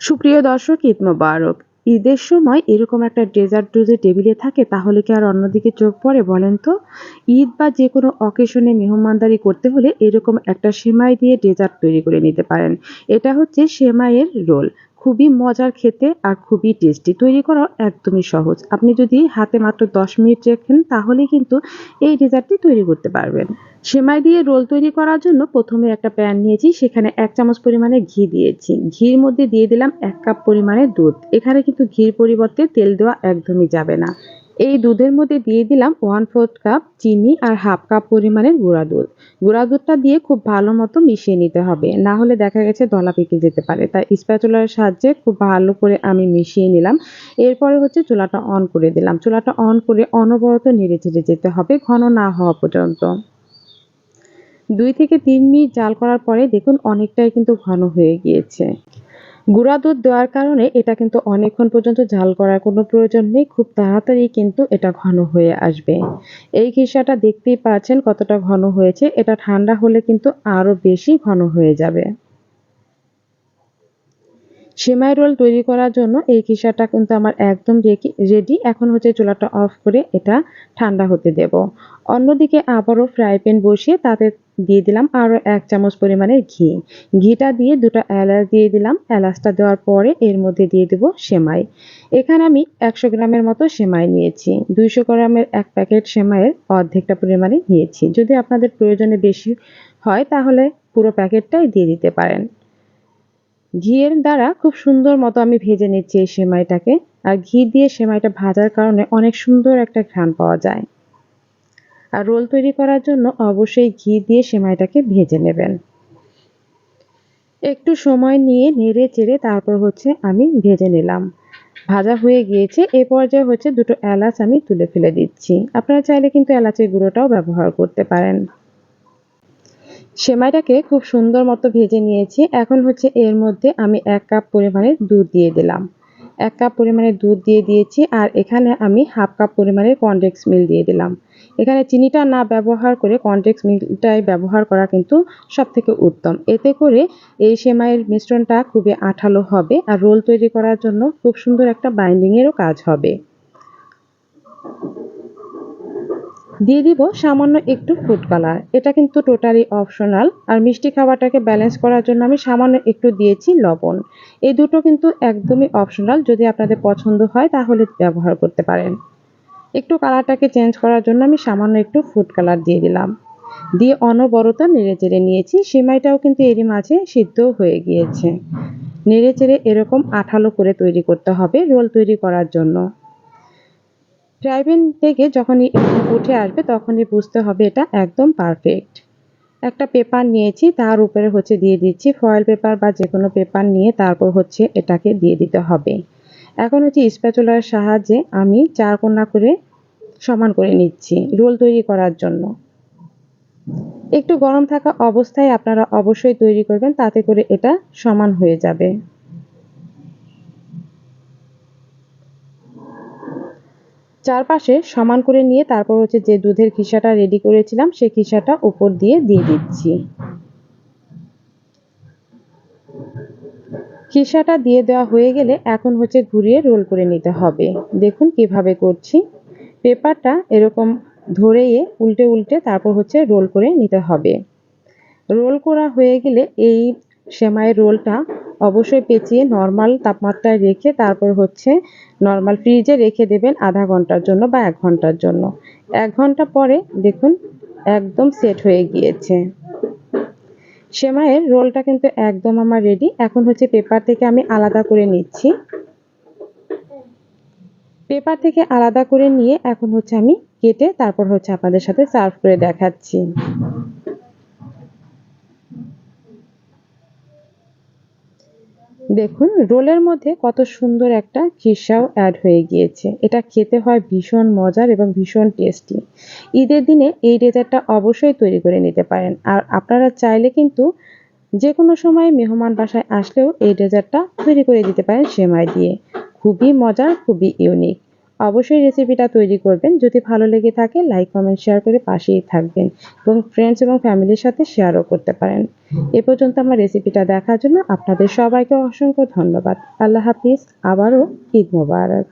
সুপ্রিয় দর্শক, ঈদ মোবারক। ঈদের সময় এরকম একটা ডেজার্ট যদি টেবিলে থাকে, তাহলে কি আর অন্যদিকে চোখ পড়ে বলেন তো? ঈদ বা যে কোনো অকেশনে মেহমানদারি করতে হলে এরকম একটা সেমাই দিয়ে ডেজার্ট তৈরি করে নিতে পারেন। এটা হচ্ছে সেমাইয়ের রোল। খুবই মজার খেতে আর খুবই টেস্টি তৈরি করা একদমই সহজ। আপনি যদি হাতে মাত্র দশ মিনিট রাখেন তাহলে কিন্তু এই ডেজার্টটি তৈরি করতে পারবেন। সেমাই দিয়ে রোল তৈরি করার জন্য প্রথমে একটা প্যান নিয়েছি, সেখানে এক চামচ পরিমাণে ঘি দিয়েছি। ঘির মধ্যে দিয়ে দিলাম এক কাপ পরিমাণে দুধ। এখানে কিন্তু ঘির পরিবর্তে তেল দেওয়া একদমই যাবে না। এই দুধের মধ্যে দিয়ে দিলাম ওয়ান ফোর্থ কাপ চিনি আর হাফ কাপ পরিমাণের গুঁড়া দুধ। গুঁড়া দুধটা দিয়ে খুব ভালো মতো মিশিয়ে নিতে হবে। না হলে দেখা গেছে দলা পেকে যেতে পারে। তাই স্প্যাচুলার সাহায্যে খুব ভালো করে আমি মিশিয়ে নিলাম। এরপরে হচ্ছে চুলাটা অন করে দিলাম। চুলাটা অন করে অনবরত নেড়ে চেড়ে যেতে হবে ঘন না হওয়া পর্যন্ত। দুই থেকে তিন মিনিট জাল করার পরে দেখুন অনেকটাই কিন্তু ঘন হয়ে গিয়েছে। গুঁড়া দুধ দেওয়ার কারণে এটা কিন্তু অনেকক্ষণ পর্যন্ত ঝাল করার কোনো প্রয়োজন নেই, খুব তাড়াতাড়ি কিন্তু এটা ঘন হয়ে আসবে। এই খিসাটা দেখতেই পাচ্ছেন কতটা ঘন হয়েছে, এটা ঠান্ডা হলে কিন্তু আরও বেশি ঘন হয়ে যাবে। সেমাই রোল তৈরি করার জন্য এই খিসাটা কিন্তু আমার একদম রেডি এখন হচ্ছে চুলাটা অফ করে এটা ঠান্ডা হতে দেব। অন্যদিকে আবারও ফ্রাই প্যান বসিয়ে তাতে দিয়ে দিলাম আরও এক চামচ পরিমাণের ঘি। ঘিটা দিয়ে দুটো এলাচ দিয়ে দিলাম। এলাচটা দেওয়ার পরে এর মধ্যে দিয়ে দেব সেমাই। এখানে আমি একশো গ্রামের মতো সেমাই নিয়েছি। দুইশো গ্রামের এক প্যাকেট সেমাইয়ের অর্ধেকটা পরিমাণে নিয়েছি। যদি আপনাদের প্রয়োজনে বেশি হয় তাহলে পুরো প্যাকেটটাই দিয়ে দিতে পারেন। ঘিয়ের দ্বারা খুব সুন্দর মতো আমি ভেজে নিচ্ছি এই সেমাইটাকে। আর ঘি দিয়ে সেমাইটা ভাজার কারণে অনেক সুন্দর একটা ঘ্রাণ পাওয়া যায়। আর রোল তৈরি করার জন্য অবশ্যই ঘি দিয়ে সেমাইটাকে ভেজে নেবেন। একটু সময় নিয়ে নেড়ে চেড়ে তারপর হচ্ছে আমি ভেজে নিলাম। ভাজা হয়ে গিয়েছে, এ পর্যায়ে হচ্ছে দুটো এলাচ আমি তুলে ফেলে দিচ্ছি। আপনারা চাইলে কিন্তু এলাচের গুঁড়োটাও ব্যবহার করতে পারেন। সেমাইটাকে খুব সুন্দর মতো ভেজে নিয়েছি। এখন হচ্ছে এর মধ্যে আমি এক কাপ পরিমাণের দুধ দিয়ে দিলাম। এক কাপ পরিমাণের দুধ দিয়ে দিয়েছি আর এখানে আমি হাফ কাপ পরিমাণের কনডেক্স মিল দিয়ে দিলাম। এখানে চিনিটা না ব্যবহার করে কনডেক্স মিলটাই ব্যবহার করা কিন্তু সব থেকে উত্তম। এতে করে এই সেমাইয়ের মিশ্রণটা খুবই আঠালো হবে আর রোল তৈরি করার জন্য খুব সুন্দর একটা বাইন্ডিংয়েরও কাজ হবে। দিয়ে দিব সামান্য একটু ফুড কালার এটা কিন্তু টোটালি অপশনাল আর মিষ্টি খাবারটাকে ব্যালেন্স করার জন্য আমি সামান্য একটু দিয়েছি লবণ। এই দুটো কিন্তু একদমই অপশনাল যদি আপনাদের পছন্দ হয়, তাহলে ব্যবহার করতে পারেন। একটু কালারটাকে চেঞ্জ করার জন্য আমি সামান্য একটু ফুড কালার দিয়ে দিলাম। দিয়ে অনবরত নেড়ে চেড়ে নিয়েছি। সিমাইটাও কিন্তু এরই মাঝে সিদ্ধ হয়ে গিয়েছে। নেড়ে চেড়ে এরকম আঠালো করে তৈরি করতে হবে, রোল তৈরি করার জন্য। ফ্রাইপ্যান থেকে যখনই উঠে আসবে, তখনই বুঝতে হবে এটা একদম পারফেক্ট। একটা পেপার নিয়েছি, তার উপরে হচ্ছে দিয়ে দিচ্ছি ফয়েল পেপার বা যে কোনো পেপার নিয়ে তারপর হচ্ছে এটাকে দিয়ে দিতে হবে। এখন হচ্ছে স্প্যাচুলার সাহায্যে আমি চার কোনা করে সমান করে নিচ্ছি রোল তৈরি করার জন্য। একটু গরম থাকা অবস্থায় আপনারা অবশ্যই তৈরি করবেন, তাতে করে এটা সমান হয়ে যাবে। চারপাশে সমান করে নিয়ে তারপর হচ্ছে যে দুধের খিসাটা রেডি করেছিলাম, সেই খিসাটা উপর দিয়ে দিয়ে দিচ্ছি। খিসাটা দিয়ে দেওয়া হয়ে গেলে এখন হচ্ছে ঘুরিয়ে রোল করে নিতে হবে। দেখুন কীভাবে করছি। পেপারটা এরকম ধরে উল্টে উল্টে তারপর হচ্ছে রোল করে নিতে হবে। রোল করা হয়ে গেলে এই সেমাইয়ের রোলটা অবশ্যই পেঁচিয়ে নর্মাল তাপমাত্রায় রেখে তারপর হচ্ছে নর্মাল ফ্রিজে রেখে দেবেন আধা ঘণ্টার জন্য বা এক ঘণ্টার জন্য। এক ঘণ্টা পরে দেখুন একদম সেট হয়ে গিয়েছে। সেমাইয়ের রোলটা কিন্তু একদম আমার রেডি এখন হচ্ছে পেপার থেকে আমি আলাদা করে নিচ্ছি। পেপার থেকে আলাদা করে নিয়ে এখন হচ্ছে আমি কেটে তারপর হচ্ছে আপনাদের সাথে সার্ভ করে দেখাচ্ছি। দেখুন, রোলের মধ্যে কত সুন্দর একটা খিসাও অ্যাড হয়ে গিয়েছে। এটা খেতে হয় ভীষণ মজার এবং ভীষণ টেস্টি ঈদের দিনে এই ডেজার্টটা অবশ্যই তৈরি করে নিতে পারেন। আর আপনারা চাইলে কিন্তু যে কোনো সময় মেহমান বাসায় আসলেও এই ডেজার্টটা তৈরি করে দিতে পারেন সেমাই দিয়ে। খুবই মজার, খুবই ইউনিক অবশ্যই রেসিপিটা তৈরি করবেন। যদি ভালো লেগে থাকে লাইক কমেন্ট শেয়ার করে পাশেই থাকবেন এবং ফ্রেন্ডস এবং ফ্যামিলির সাথে শেয়ারও করতে পারেন। এ পর্যন্ত আমার রেসিপিটা দেখার জন্য আপনাদের সবাইকে অসংখ্য ধন্যবাদ। আল্লাহ হাফিজ, আবারও ঈদ মোবারক।